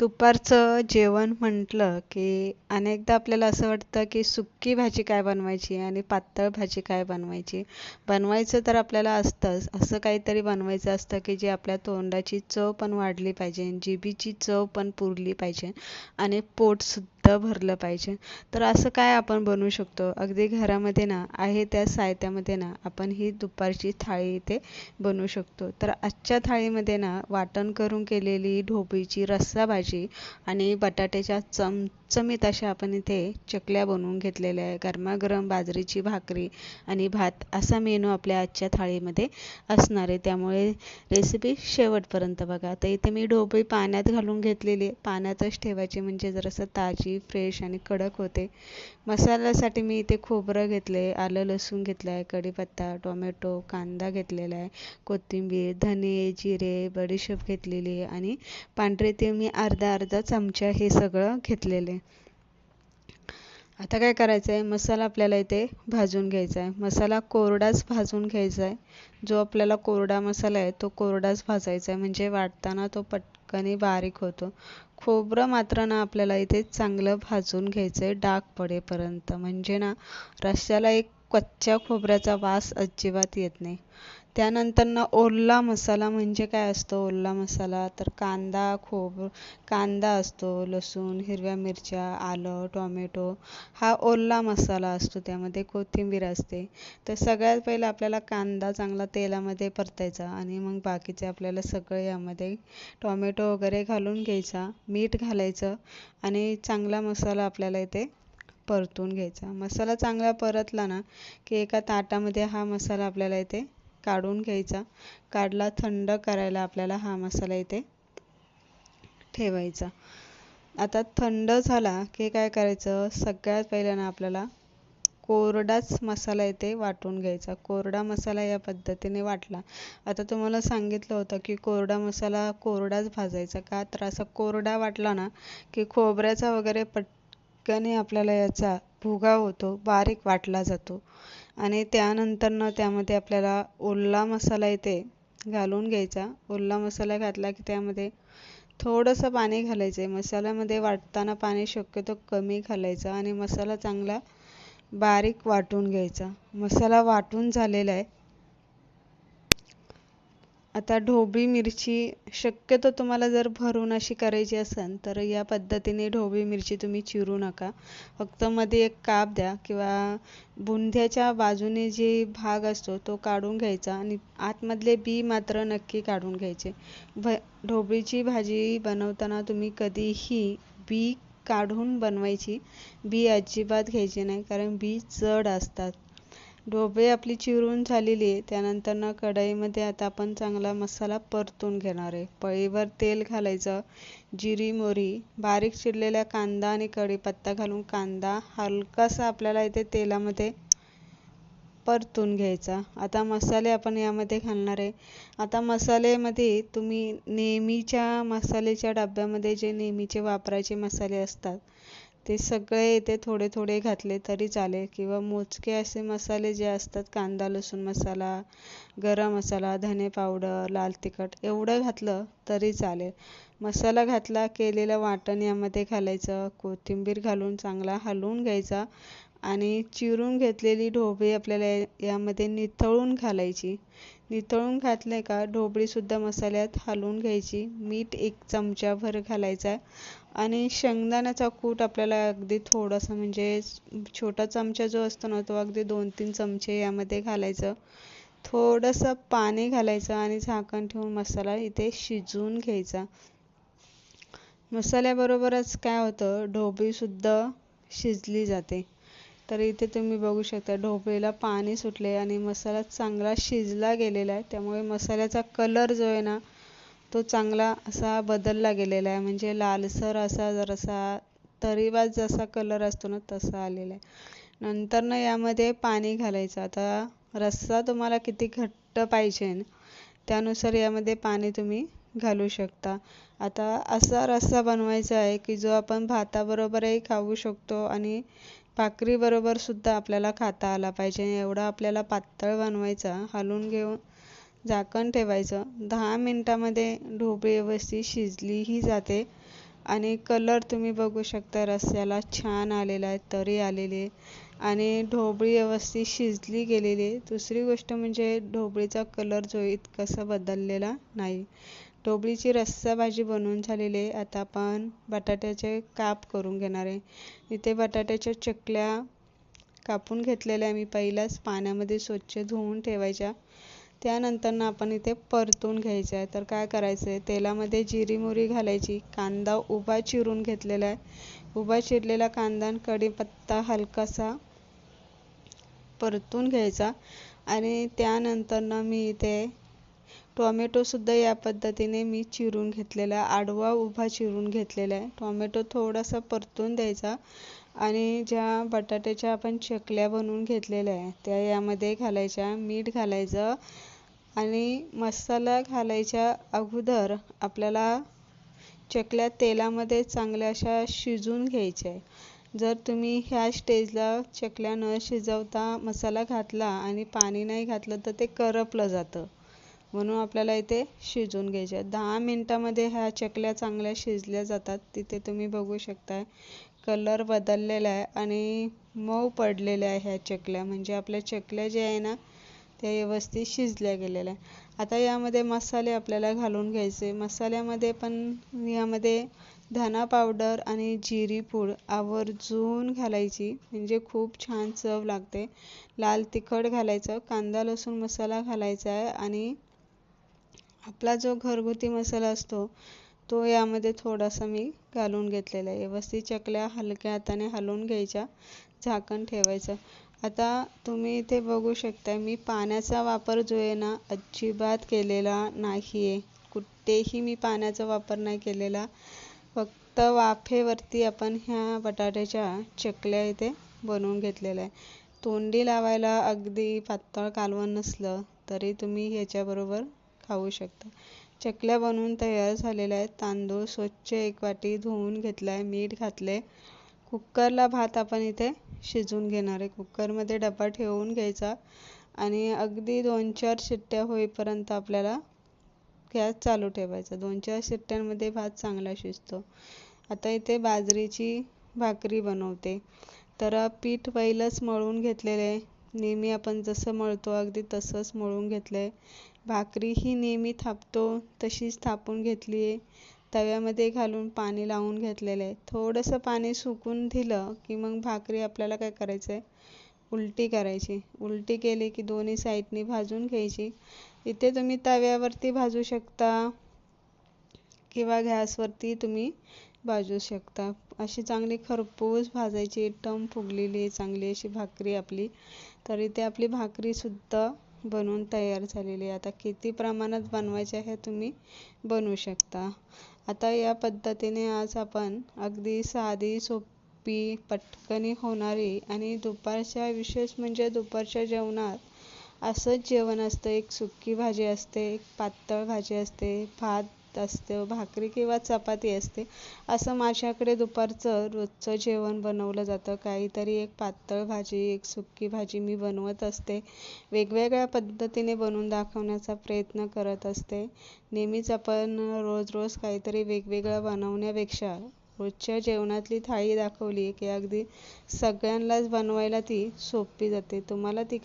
दुपारचं जेवण म्हटलं की अनेकदा आपल्याला असं वाटतं की सुक्की भाजी काय बनवायची आणि पातळ भाजी काय बनवायची? बनवायचं तर आपल्याला असतंच. असं काहीतरी बनवायचं असतं की जे आपल्या तोंडाची चव पण वाढली पाहिजे जिभेची चव पण पुरली पाहिजे आणि पोटसुद्धा भरलं पाहिजे. तर असं काय आपण बनवू शकतो? अगदी घरामध्ये ना आहे त्या साहित्यामध्ये ना आपण ही दुपारची थाळी इथे बनवू शकतो. तर आजच्या थाळीमध्ये ना वाटण करून केलेली ढोबळीची रस्सा भाजी आणि बटाट्याच्या चमचमीत अशा आपण इथे चकल्या बनवून घेतलेल्या आहे. गरमागरम बाजरीची भाकरी आणि भात असा मेनू आपल्या आजच्या थाळीमध्ये असणार आहे. त्यामुळे रेसिपी शेवटपर्यंत बघा. तर इथे मी ढोबळी पाण्यात घालून घेतलेली पाण्यातच ठेवायची म्हणजे जरासं ताजी फ्रेश आणि कडक होते. मसाल्यासाठी मी इथे खोबरं घेतले आलं लसूण घेतलं आहे कढीपत्ता टोमॅटो कांदा घेतलेला आहे कोथिंबीर धने जिरे बडीशेप घेतलेली आहे आणि पांढरे ते मी अर्धा अर्धा चमचा हे सगळं घेतलेले आता काय करायचं आहे मसाला आपल्याला इथे भाजून घ्यायचा आहे मसाला कोरडाच भाजून घ्यायचा आहे जो आपल्याला कोरडा मसाला आहे तो कोरडाच भाजायचा आहे म्हणजे वाटताना तो पटकन बारीक होतो. खोबरं मात्र ना आपल्याला इथे चांगलं भाजून घ्यायचं आहे डाग पडेपर्यंत. म्हणजे ना रश्श्याला एक कच्च्या खोबऱ्याचा वास अजिबात येत नाही. त्यानंतर ना ओला मसाला म्हणजे काय असतो? ओला मसाला तर कांदा खोब कांदा असतो लसूण हिरव्या मिरच्या आलं टोमॅटो हा ओला मसाला असतो. त्यामध्ये कोथिंबीर असते. तर सगळ्यात पहिलं आपल्याला कांदा चांगला तेलामध्ये परतायचा आणि मग बाकीचे आपल्याला सगळे यामध्ये टोमॅटो वगैरे घालून घ्यायचा मीठ घालायचं आणि चांगला मसाला आपल्याला इथे परतून घ्यायचा. मसाला चांगला परतला ना की एका ताटामध्ये हा मसाला आपल्याला इथे काढून घ्यायचा. काढला थंड करायला आपल्याला हा मसाला इथे ठेवायचा. आता थंड झाला की काय करायचं? सगळ्यात पहिल्यानं ना आपल्याला कोरडाच मसाला इथे वाटून घ्यायचा. कोरडा मसाला या पद्धतीने वाटला. आता तुम्हाला सांगितलं होतं की कोरडा मसाला कोरडाच भाजायचा. का तर असा कोरडा वाटला ना की खोबऱ्याचा वगैरे पटकन आपल्याला याचा भुगा होतो बारीक वाटला जातो. आणि त्यानंतरनं त्यामध्ये आपल्याला ओला मसाला येते घालून घ्यायचा. ओला मसाला घातला की त्यामध्ये थोडंसं पाणी घालायचं. आहे मसाल्यामध्ये वाटताना पाणी शक्यतो कमी घालायचं आणि मसाला चांगला बारीक वाटून घ्यायचा. मसाला वाटून झालेला आहे. आता ढोबळी मिरची शक्यतो तुम्हाला जर भरून अशी करायची असेल तर या पद्धतीने ढोबळी मिरची तुम्ही चिरू नका. फक्त मध्ये एक काप द्या किंवा बुंध्याच्या बाजूने जे भाग असतो तो काढून घ्यायचा आणि आतमधले बी मात्र नक्की काढून घ्यायचे. भ ढोबळीची भाजी बनवताना तुम्ही कधीही बी काढून बनवायची. बी अजिबात घ्यायची नाही कारण बी जड असतात. ढोबळी आपली चिरून झालेली आहे. त्यानंतर ना कढईमध्ये आता आपण चांगला मसाला परतून घेणार आहे. पळीवर तेल घालायचं जिरी मोरी बारीक चिरलेला कांदा आणि कढीपत्ता घालून कांदा हलकासा आपल्याला इथे तेलामध्ये परतून घ्यायचा. आता मसाले आपण यामध्ये घालणार आहे. आता मसाल्यामध्ये तुम्ही नेहमीच्या मसाल्याच्या डब्यामध्ये जे नेहमीचे वापरायचे मसाले असतात ते सगळे ते थोडे थोडे घातले तरी चालेल. किंवा मोजके असे मसाले जे असतात कांदा लसूण मसाला गरम मसाला धने पावडर लाल तिखट एवढं घातलं तरी चालेल. मसाला घातला केलेलं वाटण यामध्ये घालायचं कोथिंबीर घालून चांगला हलवून घ्यायचा आणि चिरून घेतलेली ढोबळी आपल्याला यामध्ये निथळून घालायची. निथळून घातले का ढोबळीसुद्धा मसाल्यात हलवून घ्यायची. मीठ एक चमचाभर घालायचा. आणि शेंगदाण्याचा कूट आपल्याला अगदी थोडासा म्हणजे छोटा चमचा जो असतो ना तो अगदी दोन तीन चमचे यामध्ये घालायचं. थोडंसं पाणी घालायचं आणि झाकण ठेवून मसाला इथे शिजवून घ्यायचा. मसाल्याबरोबरच काय होतं ढोबळीसुद्धा शिजली जाते. तर इथे तुम्ही बघू शकता ढोबळीला पाणी सुटले आणि मसाला चांगला शिजला गेलेला आहे. त्यामुळे मसाल्याचा कलर जो आहे ना तो चांगला असा बदलला गेलेला आहे. म्हणजे लालसर असा जरासा तरीवाज जसा कलर असतो ना तसा आलेला आहे. नंतर ना यामध्ये पाणी घालायचं. आता रस्सा तुम्हाला किती घट्ट पाहिजे त्यानुसार यामध्ये पाणी तुम्ही घालू शकता. आता असा रस्सा बनवायचा आहे की जो आपण भाताबरोबरही खाऊ शकतो आणि भाकरीबरोबर सुद्धा आपल्याला खाता आला पाहिजे. एवढा आपल्याला पातळ बनवायचा हलवून घेऊन झाकण ठेवायचं. दहा मिनटामध्ये ढोबळी व्यवस्थित शिजलीही जाते. आणि कलर तुम्ही बघू शकता रस्स्याला छान आलेला आहे तरी आलेली आहे. आणि ढोबळी व्यवस्थित शिजली गेलेली आहे. दुसरी गोष्ट म्हणजे ढोबळीचा कलर जो इतकासा बदललेला नाही. ढोबळीची रस्सा भाजी बनवून झालेली आहे. आता आपण बटाट्याचे काप करून घेणार आहे. इथे बटाट्याच्या चकल्या कापून घेतलेल्या मी पहिलाच पाण्यामध्ये स्वच्छ धुवून ठेवायच्या. त्यानंतर आपण इथे परतून घ्यायचं आहे. तर काय करायचं आहे तेलामध्ये जिरी मोहरी घालायची. कांदा उभा चिरून घेतलेला आहे. उभा चिरलेला कांदा आणि कढीपत्ता हलकासा परतून घ्यायचा. आणि त्यानंतर मी इथे टोमॅटोसुद्धा या पद्धतीने मी चिरून घेतलेला आडवा उभा चिरून घेतलेला आहे. टोमॅटो थोडासा परतून द्यायचा. आणि ज्या बटाट्याच्या आपण चकल्या बनवून घेतलेल्या आहे त्या यामध्ये घालायच्या. मीठ घालायचं. आणि मसाला घालायच्या अगोदर आपल्याला चकल्या तेलामध्ये चांगल्या अशा शिजून घ्यायच्या आहे. जर तुम्ही ह्या स्टेजला चकल्या न शिजवता मसाला घातला आणि पाणी नाही घातलं तर ते करपलं जातं. म्हणून आपल्याला इथे शिजवून घ्यायच्या दहा मिनटामध्ये ह्या चकल्या चांगल्या शिजल्या जातात. तिथे तुम्ही बघू शकताय कलर बदललेला आहे आणि मऊ पडलेल्या आहे ह्या चकल्या. म्हणजे आपल्या चकल्या ज्या आहे ना त्या व्यवस्थित शिजल्या गेलेल्या आता यामध्ये मसाले आपल्याला घालून घ्यायचे. मसाल्यामध्ये पण यामध्ये धना पावडर आणि जिरी पूड आवर्जून घालायची. म्हणजे खूप छान चव लागते. लाल तिखट घालायचं कांदा लसूण मसाला घालायचा आहे आणि आपला जो घरगुती मसाला असतो तो यामध्ये थोडासा मी घालून घेतलेला आहे. व्यवस्थित चकल्या हलक्या हाताने हलवून घ्यायच्या. झाकण ठेवायचं. आता तुम्ही इथे बघू शकता मी पाण्याचा वापर जो आहे ना अजिबात केलेला नाही आहे कुठेही मी पाण्याचा वापर नाही केलेला. फक्त वाफेवरती आपण ह्या बटाट्याच्या चकल्या इथे बनवून घेतलेल्या आहे तोंडी लावायला अगदी पातळ कालवण नसलं तरी तुम्ही ह्याच्याबरोबर खाऊ शकता. चकल्या बनवून तयार झालेल्या आहेत. तांदूळ स्वच्छ एक वाटी धुवून घेतला आहे मीठ घातले कुकरला भात आपण इथे शिजवून घेणार आहे. कुकरमध्ये डबा ठेवून घ्यायचा आणि अगदी दोन चार शिट्ट्या होईपर्यंत आपल्याला गॅस चालू ठेवायचा. दोन चार शिट्ट्यांमध्ये भात चांगला शिजतो. आता इथे बाजरीची भाकरी बनवते. तर पीठ पहिलंच मळून घेतलेलं आहे. नेहमी आपण जसं मळतो अगदी तसंच मळून घेतलं आहे भाकरी ही नेहमी थापतो तशीच थापून घेतली आहे तव्यामध्ये घालून पाणी लावून घेतलेलं. आहे थोडंसं पाणी सुकून दिलं की मग भाकरी आपल्याला काय करायचं आहे उलटी करायची. उलटी केली की दोन्ही साईडनी भाजून घ्यायची. इथे तुम्ही तव्यावरती भाजू शकता किंवा गॅसवरती तुम्ही भाजू शकता. अशी चांगली खरपूस भाजायची टम फुगलेली चांगली अशी भाकरी आपली. तर इथे आपली भाकरीसुद्धा बनवून तयार झालेली आहे. आता किती प्रमाणात बनवायचे आहे तुम्ही बनवू शकता. आता या पद्धतीने आज आपण अगदी साधी सोपी पटकनी होणारी आणि दुपारच्या विशेष म्हणजे दुपारच्या जेवणात असंच जेवण असतं. एक सुकी भाजी असते एक पातळ भाजी असते भात असतं भाकरी किंवा चपाती असते. असं माझ्याकडे दुपारचं रोजचं जेवण बनवलं जातं. काहीतरी एक पातळ भाजी एक सुकी भाजी मी बनवत असते. वेगवेगळ्या पद्धतीने बनवून दाखवण्याचा प्रयत्न करत असते. नेहमीच आपण रोज रोज काहीतरी वेगवेगळं बनवण्यापेक्षा रोजच्या जेवणातली थाळी दाखवली की अगदी सगळ्यांनाच बनवायला ती सोपी जाते. तुम्हाला ती